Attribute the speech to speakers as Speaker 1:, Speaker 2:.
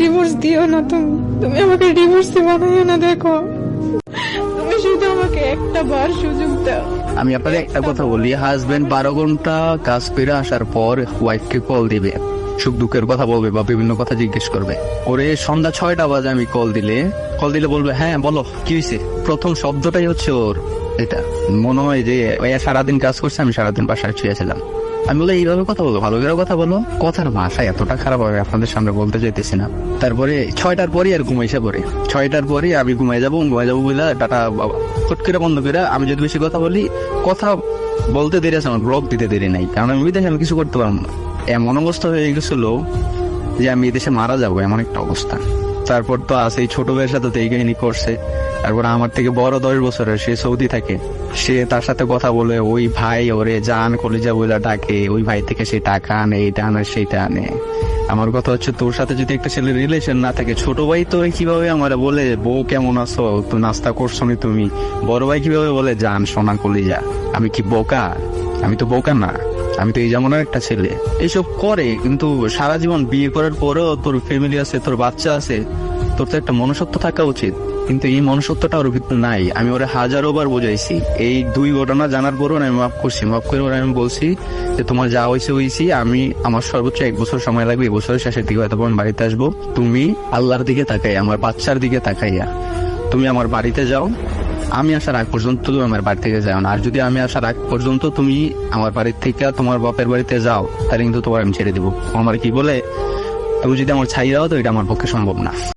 Speaker 1: Divorce দিও না তুমি তুমি আমাকে ডিভোর্সে বানাইও না, দেখো। তুমি শুধু আমাকে একটা বার সুযোগ দাও।
Speaker 2: আমি আপনাকে একটা কথা বলি হাজবেন্ড বারো ঘণ্টা কাজ পেরে আসার পর ওয়াইফকে কল দিবে। সুখ দুঃখের কথা বলবে বা বিভিন্ন কথা জিজ্ঞেস করবে। ওরে সন্ধ্যা ছয়টা বাজে আমি কল দিলে। কল দিলে বলবে হ্যাঁ বলো, কি হয়েছে প্রথম শব্দটাই হচ্ছে ওর এটা। মনে হয় যে সারাদিন কাজ করছে, আমি সারাদিন বাসায় শুয়েছিলাম আমি বলে, এইভাবে কথা বলো, ভালো করে কথা বলো। কথার ভাষা এতটা খারাপ হবে, আপনাদের সামনে বলতে চাইতেছি না। তারপরে ছয়টার পরই আর ঘুমাইছে পরে ছয়টার পরই আমি ঘুমাই যাব ঘুমাই যাব বলে ডাটা ফট করে বন্ধ করে আমি যদি বেশি কথা বলি, কথা বলতে দেরি আছে, আমার ব্লক দিতে দেরি নাই। কারণ আমি বিদেশে আমি কিছু করতে পারব না। এমন অবস্থা হয়ে গেছিল যে আমি এদেশে মারা যাব, এমন একটা অবস্থা। তারপর তো আছে ছোট ভাইয়ের সাথে তো এই কাহিনী করছে। তারপর আমার থেকে বড় দশ বছরের, সে সৌদি থাকে। সে তার সাথে কথা বলে, ওই ভাই ওরে জান কলেজা বইলা ডাকে, ওই ভাই থেকে সে টাকা আনে, এইটা আনে, সেইটা আনে। আমার কথা হচ্ছে, তোর সাথে যদি একটা ছেলের রিলেশন না থাকে, ছোট ভাই তো কীভাবে আমার বলে, বউ কেমন আছো? তুমি নাস্তা করছ তুমি। বড় ভাই কীভাবে বলে, জান সোনা কলিজা, আমি কি বোকা? আমি তো বোকা না। আমি তো এই যেমন একটা ছেলে। এইসব করে, কিন্তু সারা জীবন বিয়ে করার পরেও তোর ফ্যামিলি আছে, তোর বাচ্চা আছে, তোর তো একটা মনুষ্যত্ব থাকা উচিত। কিন্তু এই মনুষ্যত্বটা ওর ভিতরে নাই। আমি ওরা হাজারো বার বোঝাইছি। এই দুই ঘটনা জানার পরও আমি মাফ করছি। মাফ করে ওরা আমি বলছি যে, তোমার যা হয়েছে হয়েছি আমি আমার সর্বোচ্চ এক বছর সময় লাগবে, এই বছরের শেষের দিকে হয়তো আমি বাড়িতে আসব। তুমি আল্লাহর দিকে তাকাই আমার বাচ্চার দিকে তাকাইয়া, তুমি আমার বাড়িতে যাও। আমি আসার আগ পর্যন্ত তুমি আমার বাড়ি থেকে যাও না। আর যদি আমি আসার আগ পর্যন্ত তুমি আমার বাড়ি থেকে তোমার বাপের বাড়িতে যাও, তাহলে কিন্তু তোমার আমি ছেড়ে দেবো। আমার কি বলে, তুমি যদি আমার ছাই দাও, তো এটা আমার পক্ষে সম্ভব না।